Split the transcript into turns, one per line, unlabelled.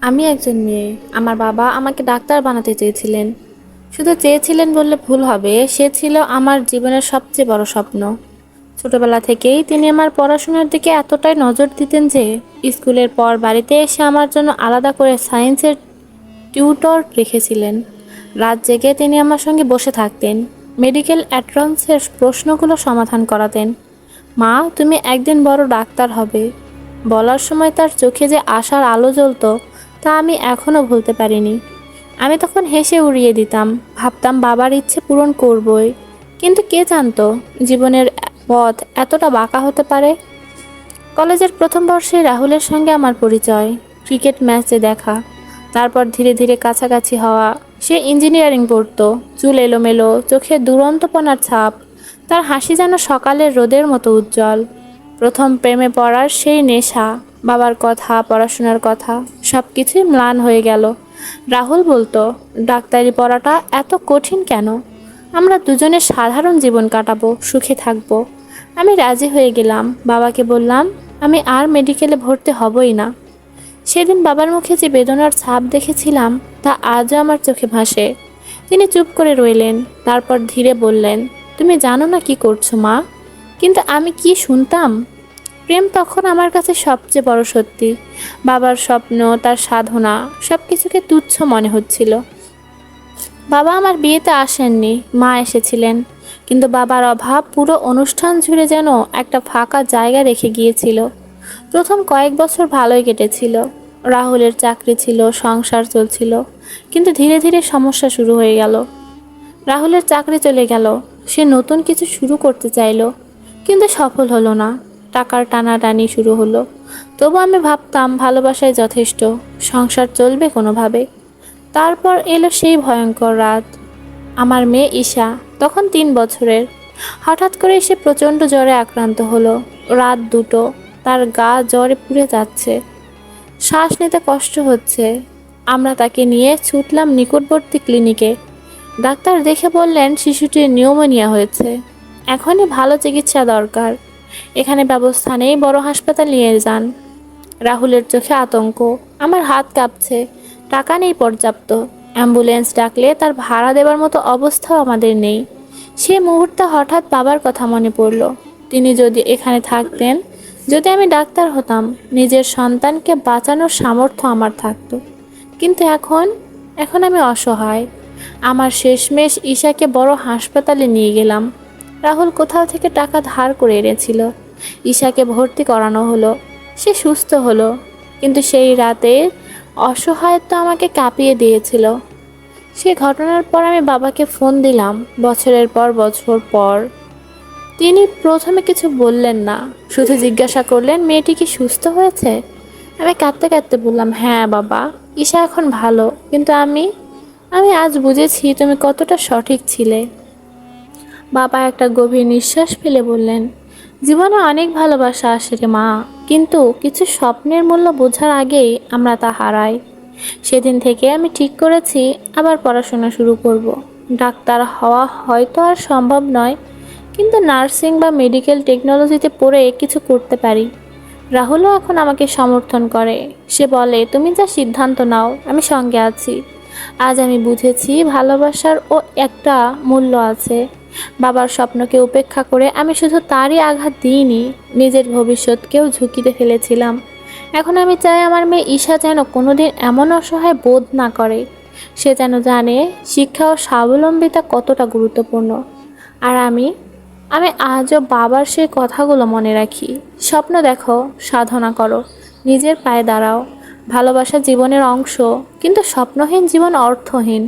আমি একজন মেয়ে। আমার বাবা আমাকে ডাক্তার বানাতে চেয়েছিলেন। শুধু চেয়েছিলেন বললে ভুল হবে, সে ছিল আমার জীবনের সবচেয়ে বড় স্বপ্ন। ছোটবেলা থেকেই তিনি আমার পড়াশোনার দিকে এতটাই নজর দিতেন যে, স্কুলের পর বাড়িতে এসে আমার জন্য আলাদা করে সায়েন্সের টিউটর রেখেছিলেন। রাত জেগে তিনি আমার সঙ্গে বসে থাকতেন, মেডিকেল অ্যাডভান্সের প্রশ্নগুলো সমাধান করাতেন। মা, তুমি একদিন বড় ডাক্তার হবে। বলার সময় তার চোখে যে আশার আলো জ্বলতো তা আমি এখনও ভুলতে পারিনি। আমি তখন হেসে উড়িয়ে দিতাম, ভাবতাম বাবার ইচ্ছে পূরণ করবই। কিন্তু কে জানতো জীবনের পথ এতটা বাঁকা হতে পারে? কলেজের প্রথম বর্ষে রাহুলের সঙ্গে আমার পরিচয়, ক্রিকেট ম্যাচে দেখা। তারপর ধীরে ধীরে কাছাকাছি হওয়া, সে ইঞ্জিনিয়ারিং পড়তো, চুল এলোমেলো, চোখে দুরন্তপনার ছাপ, তার হাসি যেন সকালের রোদের মতো উজ্জ্বল। প্রথম প্রেমে পড়ার সেই নেশা বাবার কথা, পড়াশোনার কথা সব কিছুই ম্লান হয়ে গেল। রাহুল বলতো, ডাক্তারি পড়াটা এত কঠিন কেন? আমরা দুজনে সাধারণ জীবন কাটাবো, সুখে থাকব। আমি রাজি হয়ে গেলাম। বাবাকে বললাম, আমি আর মেডিকেলে ভর্তি হবই না। সেদিন বাবার মুখে যে বেদনার ছাপ দেখেছিলাম, তা আজও আমার চোখে ভাসে। তিনি চুপ করে রইলেন, তারপর ধীরে বললেন, তুমি জানো না কি করছ, মা? কিন্তু আমি কি শুনতাম? প্রেম তখন আমার কাছে সবচেয়ে বড় সত্যি। বাবার স্বপ্ন, তার সাধনা সব কিছুকে তুচ্ছ মনে হচ্ছিল। বাবা আমার বিয়েতে আসেননি, মা এসেছিলেন। কিন্তু বাবার অভাব পুরো অনুষ্ঠান জুড়ে যেন একটা ফাঁকা জায়গা রেখে গিয়েছিল। প্রথম কয়েক বছর ভালোই কেটেছিল। রাহুলের চাকরি ছিল, সংসার চলছিল। কিন্তু ধীরে ধীরে সমস্যা শুরু হয়ে গেল। রাহুলের চাকরি চলে গেল, সে নতুন কিছু শুরু করতে চাইলো, কিন্তু সফল হলো না। টাকার টানাটানি শুরু হলো। তবু আমি ভাবতাম ভালোবাসায় যথেষ্ট, সংসার চলবে কোনোভাবে। তারপর এলো সেই ভয়ঙ্কর রাত। আমার মেয়ে ঈশা, তখন তিন বছরের। হঠাৎ করে সে প্রচণ্ড জ্বরে আক্রান্ত হলো। রাত দুটো, তার গা জ্বরে পুড়ে যাচ্ছে। শ্বাস নিতে কষ্ট হচ্ছে। আমরা তাকে নিয়ে ছুটলাম নিকটবর্তী ক্লিনিকে। ডাক্তার দেখে বললেন শিশুটির নিউমোনিয়া হয়েছে। এখনই ভালো চিকিৎসা দরকার। এখানে ব্যবস্থা নেই, বড় হাসপাতাল নিয়ে যান। রাহুলের চোখে আতঙ্ক, আমার হাত কাঁপছে, টাকা নেই পর্যাপ্ত। অ্যাম্বুলেন্স ডাকলে তার ভাড়া দেওয়ার মতো অবস্থাও আমাদের নেই। সে মুহূর্তে হঠাৎ বাবার কথা মনে পড়ল। তিনি যদি এখানে থাকতেন, যদি আমি ডাক্তার হতাম, নিজের সন্তানকে বাঁচানোর সামর্থ্য আমার থাকতো। কিন্তু এখন এখন আমি অসহায়। আমার শেষমেশ ঈশাকে বড় হাসপাতালে নিয়ে গেলাম। রাহুল কোথাও থেকে টাকা ধার করে এনেছিল। ঈশাকে ভর্তি করানো হলো। সে সুস্থ হলো। কিন্তু সেই রাতে অসহায়ত্ব আমাকে কাঁপিয়ে দিয়েছিল। সে ঘটনার পর আমি বাবাকে ফোন দিলাম। বছরের পর বছর পর তিনি প্রথমে কিছু বললেন না। শুধু জিজ্ঞাসা করলেন, মেয়েটি কি সুস্থ হয়েছে? আমি কাঁদতে কাঁদতে বললাম হ্যাঁ বাবা, ঈশা এখন ভালো। কিন্তু আমি আমি আজ বুঝেছি তুমি কতটা সঠিক ছিলে। বাবা একটা গভীর নিঃশ্বাস ফেলে বললেন, জীবনে অনেক ভালোবাসা আসে রে মা, কিন্তু কিছু স্বপ্নের মূল্য বোঝার আগেই আমরা তা হারাই। সেদিন থেকে আমি ঠিক করেছি, আবার পড়াশোনা শুরু করব। ডাক্তার হওয়া হয়তো আর সম্ভব নয়, কিন্তু নার্সিং বা মেডিকেল টেকনোলজিতে পড়ে কিছু করতে পারি। রাহুলও এখন আমাকে সমর্থন করে। সে বলে, তুমি যা সিদ্ধান্ত নাও, আমি সঙ্গে আছি। আজ আমি বুঝেছি ভালোবাসার ও একটা মূল্য আছে। বাবার স্বপ্নকে উপেক্ষা করে আমি শুধু তারই আঘাত দিইনি, নিজের ভবিষ্যৎকেও ঝুঁকিতে ফেলেছিলাম। এখন আমি চাই আমার মেয়ে ঈশা যেন কোনোদিন এমন অসহায় বোধ না করে। সে যেন জানে শিক্ষা ও স্বাবলম্বিতা কতটা গুরুত্বপূর্ণ। আর আমি আমি আজও বাবার সেই কথাগুলো মনে রাখি। স্বপ্ন দেখো, সাধনা করো, নিজের পায়ে দাঁড়াও। ভালোবাসা জীবনের অংশ, কিন্তু স্বপ্নহীন জীবন অর্থহীন।